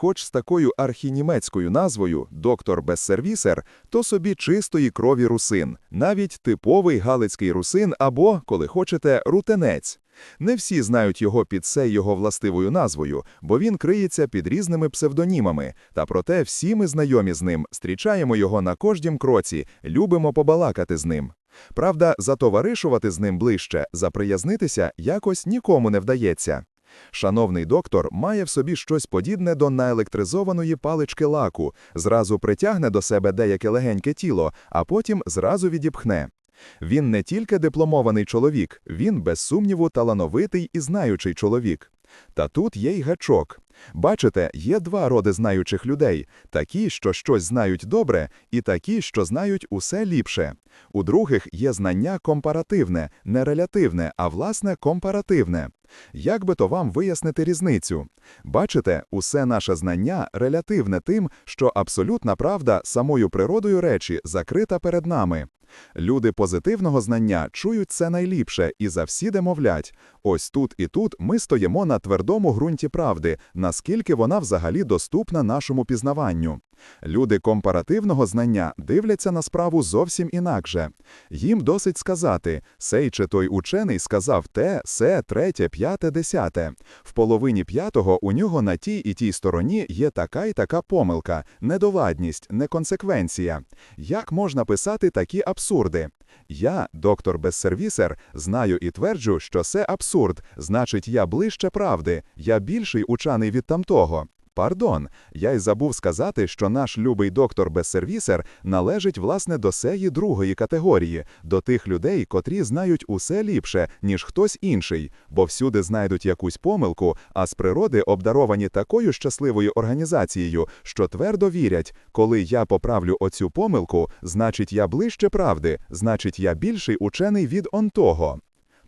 хоч з такою архінімецькою назвою доктор Бессервісер, то собі чистої крові русин, навіть типовий галицький русин або, коли хочете, рутенець. Не всі знають його під сей його властивою назвою, бо він криється під різними псевдонімами, та проте всі ми знайомі з ним, зустрічаємо його на кожнім кроці, любимо побалакати з ним. Правда, затоваришувати з ним ближче, заприязнитися якось нікому не вдається. Шановний доктор має в собі щось подібне до наелектризованої палички лаку, зразу притягне до себе деяке легеньке тіло, а потім зразу відіпхне. Він не тільки дипломований чоловік, він, без сумніву, талановитий і знаючий чоловік. Та тут є й гачок. Бачите, є два роди знаючих людей: такі, що щось знають добре, і такі, що знають усе ліпше. У других є знання компаративне, не релятивне, а власне компаративне. Як би то вам вияснити різницю? Бачите, усе наше знання релятивне тим, що абсолютна правда самою природою речі закрита перед нами. Люди позитивного знання чують це найліпше і завсіди мовлять: ось тут і тут ми стоїмо на твердому ґрунті правди, наскільки вона взагалі доступна нашому пізнаванню. Люди компаративного знання дивляться на справу зовсім інакше. Їм досить сказати, сей чи той учений сказав те, се, третє, п'яте, десяте. В половині п'ятого у нього на тій і тій стороні є така і така помилка, недовладність, неконсеквенція. Як можна писати такі абсурди? Я, доктор Безсервісер, знаю і тверджу, що це абсурд, значить, я ближче правди, я більший учений від тамтого. Пардон, я й забув сказати, що наш любий доктор Безсервісер належить власне до сеї другої категорії, до тих людей, котрі знають усе ліпше, ніж хтось інший, бо всюди знайдуть якусь помилку, а з природи обдаровані такою щасливою організацією, що твердо вірять, коли я поправлю оцю помилку, значить я ближче правди, значить я більший учений від он того.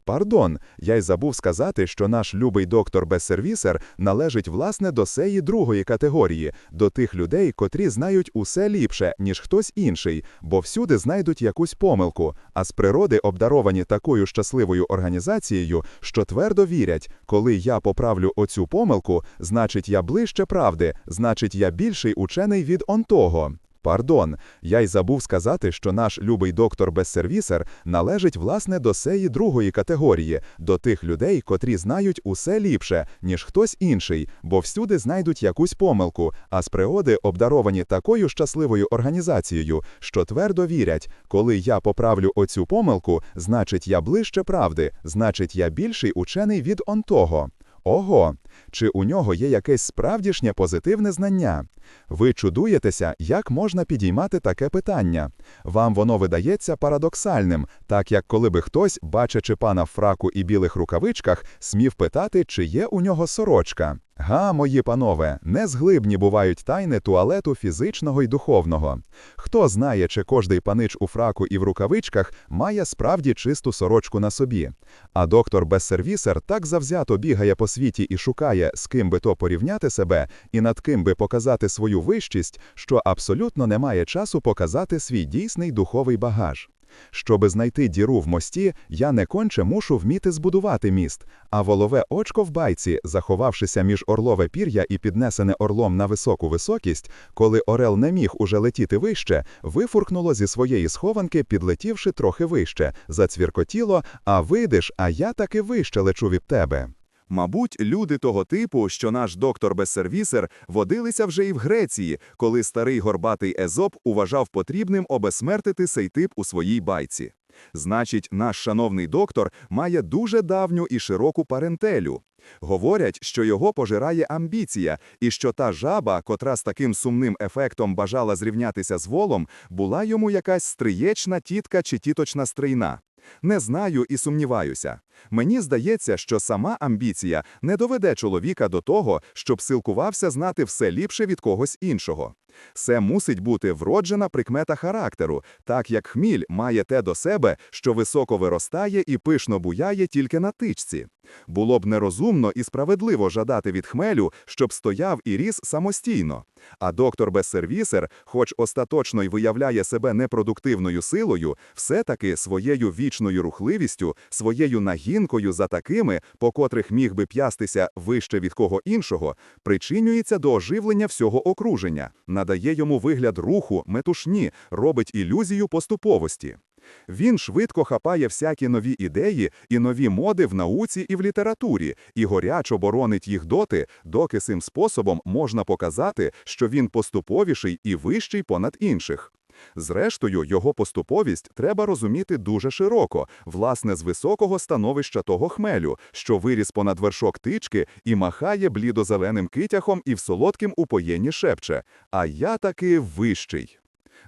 Пардон, я й забув сказати, що наш любий доктор Безсервісер належить власне до сеї другої категорії, до тих людей, котрі знають усе ліпше, ніж хтось інший, бо всюди знайдуть якусь помилку, а з природи обдаровані такою щасливою організацією, що твердо вірять, коли я поправлю оцю помилку, значить я ближче правди, значить я більший учений від он того. Пардон, я й забув сказати, що наш любий доктор Безсервісер належить власне до сеї другої категорії, до тих людей, котрі знають усе ліпше, ніж хтось інший, бо всюди знайдуть якусь помилку, а з природи обдаровані такою щасливою організацією, що твердо вірять, коли я поправлю оцю помилку, значить я ближче правди, значить я більший учений від он того. Ого, чи у нього є якесь справдішнє позитивне знання? Ви чудуєтеся, як можна підіймати таке питання. Вам воно видається парадоксальним, так як коли би хтось, бачачи пана в фраку і білих рукавичках, смів питати, чи є у нього сорочка. Га, мої панове, незглибні бувають тайни туалету фізичного і духовного. Хто знає, чи кожний панич у фраку і в рукавичках має справді чисту сорочку на собі. А доктор Безсервісер так завзято бігає по світі і шукає, з ким би то порівняти себе і над ким би показати свою вищість, що абсолютно не має часу показати свій дійсний духовий багаж. Щоби знайти діру в мості, я не конче мушу вміти збудувати міст, а волове очко в байці, заховавшися між орлове пір'я і піднесене орлом на високу високість, коли орел не міг уже летіти вище, вифуркнуло зі своєї схованки, підлетівши трохи вище, зацвіркотіло, а видиш, а я таки вище лечу від тебе. Мабуть, люди того типу, що наш доктор Безсервісер, водилися вже і в Греції, коли старий горбатий Езоп уважав потрібним обесмертити сей тип у своїй байці. Значить, наш шановний доктор має дуже давню і широку парентелю. Говорять, що його пожирає амбіція, і що та жаба, котра з таким сумним ефектом бажала зрівнятися з волом, була йому якась стриєчна тітка чи тіточна стрийна. Не знаю і сумніваюся. Мені здається, що сама амбіція не доведе чоловіка до того, щоб силкувався знати все ліпше від когось іншого. Це мусить бути вроджена прикмета характеру, так як хміль має те до себе, що високо виростає і пишно буяє тільки на тичці. Було б нерозумно і справедливо жадати від хмелю, щоб стояв і ріс самостійно. А доктор Безсервісер, хоч остаточно й виявляє себе непродуктивною силою, все-таки своєю вічною рухливістю, своєю нагінкою за такими, по котрих міг би п'ястися вище від кого іншого, причинюється до оживлення всього окруження, надає йому вигляд руху, метушні, робить ілюзію поступовості. Він швидко хапає всякі нові ідеї і нові моди в науці і в літературі, і горячо боронить їх доти, доки цим способом можна показати, що він поступовіший і вищий понад інших. Зрештою, його поступовість треба розуміти дуже широко, власне, з високого становища того хмелю, що виріс понад вершок тички і махає блідозеленим китяхом і в солодким упоєнні шепче «А я таки вищий».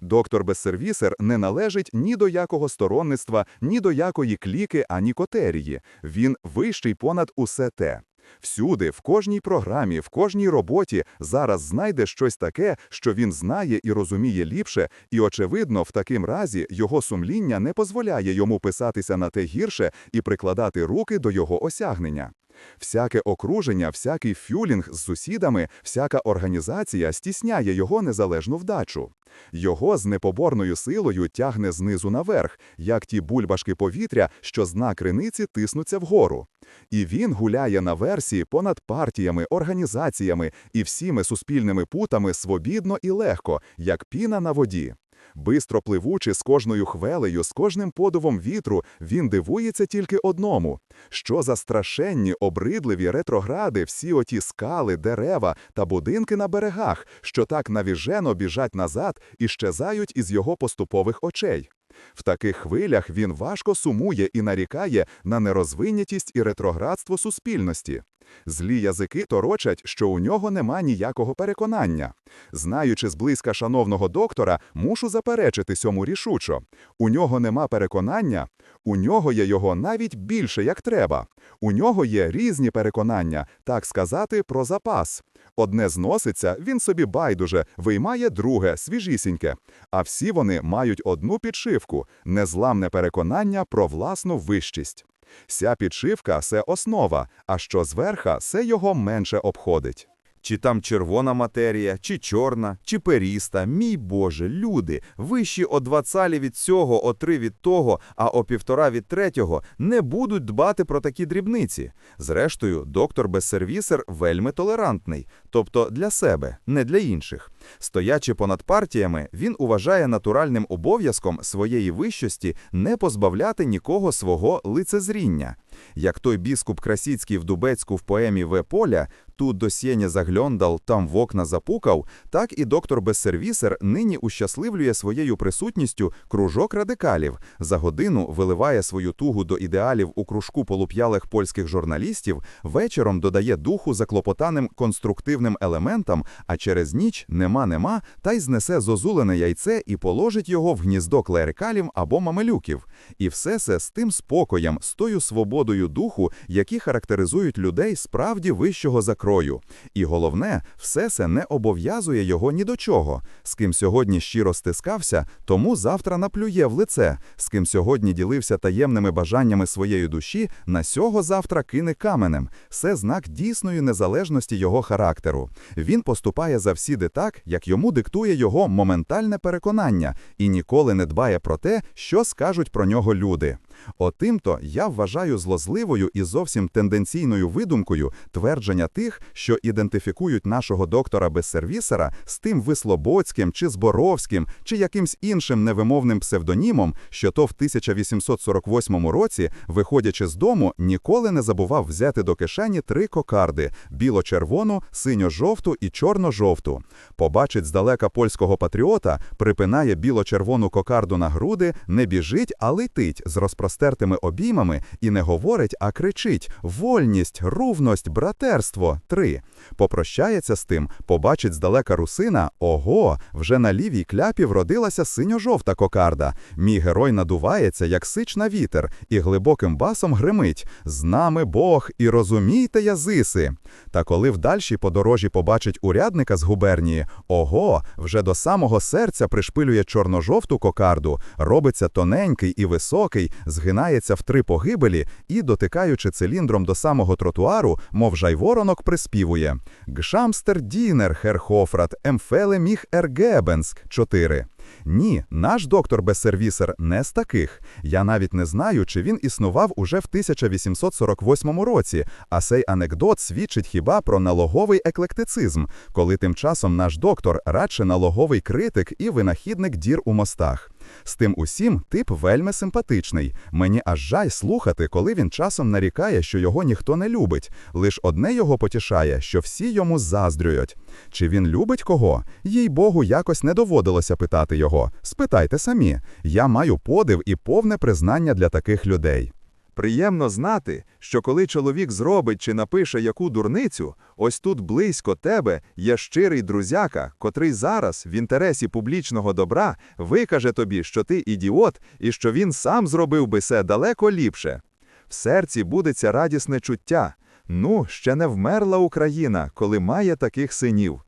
Доктор Безсервісер не належить ні до якого сторонництва, ні до якої кліки, ані котерії. Він вищий понад усе те. Всюди, в кожній програмі, в кожній роботі зараз знайде щось таке, що він знає і розуміє ліпше, і, очевидно, в таким разі його сумління не дозволяє йому писатися на те гірше і прикладати руки до його осягнення. Всяке окруження, всякий фюлінг з сусідами, всяка організація стісняє його незалежну вдачу. Його з непоборною силою тягне знизу наверх, як ті бульбашки повітря, що з дна криниці тиснуться вгору. І він гуляє на версії понад партіями, організаціями і всіми суспільними путами свобідно і легко, як піна на воді. Бистро пливучи з кожною хвелею, з кожним подувом вітру, він дивується тільки одному: що за страшенні, обридливі ретрогради, всі оті скали, дерева та будинки на берегах, що так навіжено біжать назад і щезають із його поступових очей. В таких хвилях він важко сумує і нарікає на нерозвинятість і ретроградство суспільності. Злі язики торочать, що у нього нема ніякого переконання. Знаючи зблизька шановного доктора, мушу заперечити сьому рішучо. У нього нема переконання, у нього є його навіть більше, як треба. У нього є різні переконання, так сказати, про запас. Одне зноситься, він собі байдуже, виймає друге, свіжісіньке. А всі вони мають одну підшивку незламне переконання про власну вищість. Ся підшивка це основа, а що зверха, це його менше обходить. Чи там червона матерія, чи чорна, чи періста, мій Боже, люди, вищі о два цалі від цього, о три від того, а о півтора від третього, не будуть дбати про такі дрібниці. Зрештою, доктор Безсервісер вельми толерантний, тобто для себе, не для інших. Стоячи понад партіями, він уважає натуральним обов'язком своєї вищості не позбавляти нікого свого лицезріння. Як той біскуп Красіцький в Дубецьку в поемі В. Поля, тут до сєня загльондал, там в окна запукав, так і доктор Безсервісер нині ущасливлює своєю присутністю кружок радикалів, за годину виливає свою тугу до ідеалів у кружку полуп'ялих польських журналістів, вечором додає духу заклопотаним конструктивним елементам, а через ніч нема-нема, та й знесе зозулене яйце і положить його в гніздо клерикалів або мамелюків. І все це з тим спокоєм, з тою свободою духу, які характеризують людей справді вищого закрою. І головне, все це не обов'язує його ні до чого. З ким сьогодні щиро стискався, тому завтра наплює в лице. З ким сьогодні ділився таємними бажаннями своєї душі, на сього завтра кине каменем. Це знак дійсної незалежності його характеру. Він поступає завсіди так, як йому диктує його моментальне переконання, і ніколи не дбає про те, що скажуть про нього люди. Отим-то я вважаю злозливою і зовсім тенденційною видумкою твердження тих, що ідентифікують нашого доктора Безсервісера з тим Вислободським чи Зборовським, чи якимсь іншим невимовним псевдонімом, що то в 1848 році, виходячи з дому, ніколи не забував взяти до кишені три кокарди: біло-червону, синьо-жовту і чорно-жовту. Побачить здалека польського патріота, припинає біло-червону кокарду на груди, не біжить, а летить з розпростертими обіймами і не говорить, а кричить: Вольність, рувність, братерство. Три. Попрощається з тим, побачить здалека русина. Ого, вже на лівій кляпі вродилася синьо-жовта кокарда. Мій герой надувається, як сич на вітер, і глибоким басом гримить: З нами Бог, і розумійте, язиси. Та коли в дальшій подорожі побачить урядника з губернії, ого, вже до самого серця пришпилює чорно-жовту кокарду, робиться тоненький і високий, згинається в три погибелі і, дотикаючи циліндром до самого тротуару, мов жайворонок приспівує «Гшамстер дінер, Хер Хофрат, емфеле міх ергебенс» – 4. Ні, наш доктор Бессервісер не з таких. Я навіть не знаю, чи він існував уже в 1848 році, а цей анекдот свідчить хіба про налоговий еклектицизм, коли тим часом наш доктор радше налоговий критик і винахідник дір у мостах. З тим усім тип вельми симпатичний. Мені аж жаль слухати, коли він часом нарікає, що його ніхто не любить. Лиш одне його потішає, що всі йому заздрюють. Чи він любить кого? Їй Богу, якось не доводилося питати його. Спитайте самі. Я маю подив і повне признання для таких людей. Приємно знати, що коли чоловік зробить чи напише яку дурницю, ось тут близько тебе є щирий друзяка, котрий зараз, в інтересі публічного добра, викаже тобі, що ти ідіот і що він сам зробив би все далеко ліпше. В серці будеться радісне чуття. Ну, ще не вмерла Україна, коли має таких синів.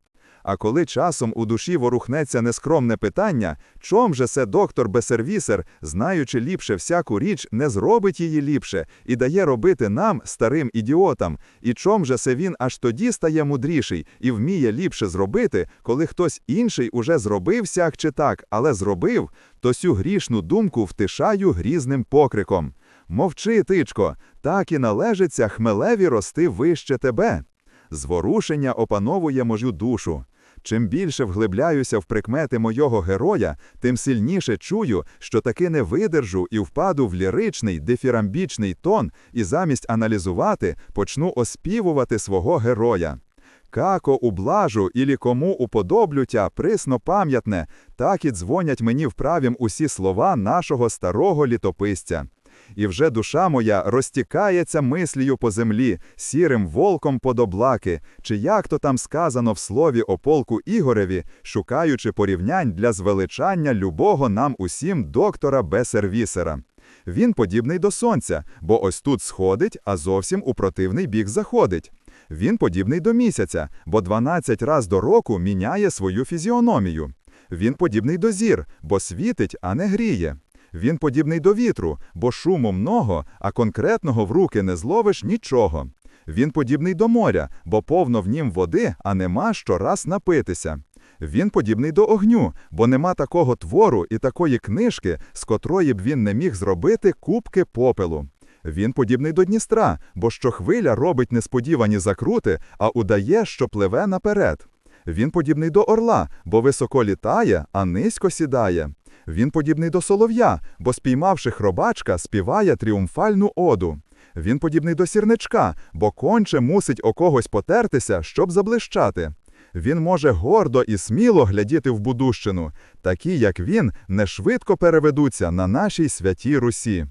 А коли часом у душі ворухнеться нескромне питання, чом же се доктор Бесервісер, знаючи ліпше всяку річ, не зробить її ліпше і дає робити нам, старим ідіотам, і чом же се він аж тоді стає мудріший і вміє ліпше зробити, коли хтось інший уже зробив сяк чи так, але зробив, то сю грішну думку втишаю грізним покриком. Мовчи, тичко, так і належиться хмелеві рости вище тебе. Зворушення опановує мою душу. Чим більше вглибляюся в прикмети мого героя, тим сильніше чую, що таки не видержу і впаду в ліричний, дифірамбічний тон, і замість аналізувати почну оспівувати свого героя. Како ублажу ілі кому уподоблютя присно пам'ятне, так і дзвонять мені вправім усі слова нашого старого літописця. І вже душа моя розтікається мислію по землі, сірим волком под облаки, чи як то там сказано в слові о полку Ігореві, шукаючи порівнянь для звеличання любого нам усім доктора Бесервісера. Він подібний до сонця, бо ось тут сходить, а зовсім у противний бік заходить. Він подібний до місяця, бо 12 раз до року міняє свою фізіономію. Він подібний до зір, бо світить, а не гріє. Він подібний до вітру, бо шуму много, а конкретного в руки не зловиш нічого. Він подібний до моря, бо повно в нім води, а нема що раз напитися. Він подібний до огню, бо нема такого твору і такої книжки, з котрої б він не міг зробити кубки попелу. Він подібний до Дністра, бо щохвиля робить несподівані закрути, а удає, що пливе наперед. Він подібний до орла, бо високо літає, а низько сідає. Він подібний до солов'я, бо спіймавши хробачка, співає тріумфальну оду. Він подібний до сірничка, бо конче мусить о когось потертися, щоб заблищати. Він може гордо і сміло глядіти в будущину. Такі, як він, не швидко переведуться на нашій святій Русі.